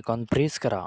Icon press करा.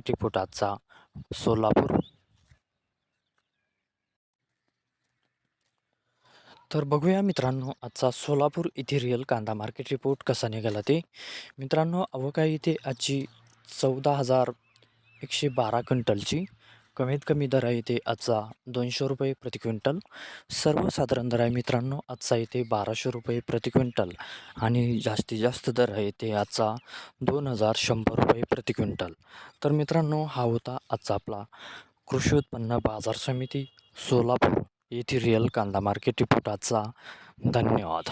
Report आजचा सोलापूर. तर बघूया मित्रांनो आजचा सोलापूर इथे रिअल कांदा मार्केट रिपोर्ट कसा निघाला ते. मित्रांनो अवकाळी इथे आजची चौदा हजार एकशे बारा क्विंटलची कमीत कमी दर आहे इथे आजचा दोनशे रुपये प्रति क्विंटल. सर्वसाधारण दर आहे मित्रांनो आजचा इथे बाराशे रुपये प्रति क्विंटल. आणि जास्तीत जास्त दर आहे ते आजचा दोन हजार शंभर रुपये प्रति क्विंटल. तर मित्रांनो हा होता आजचा आपला कृषी उत्पन्न बाजार समिती सोलापूर येथे रिअल कांदा मार्केट रिपोर्ट आजचा. धन्यवाद.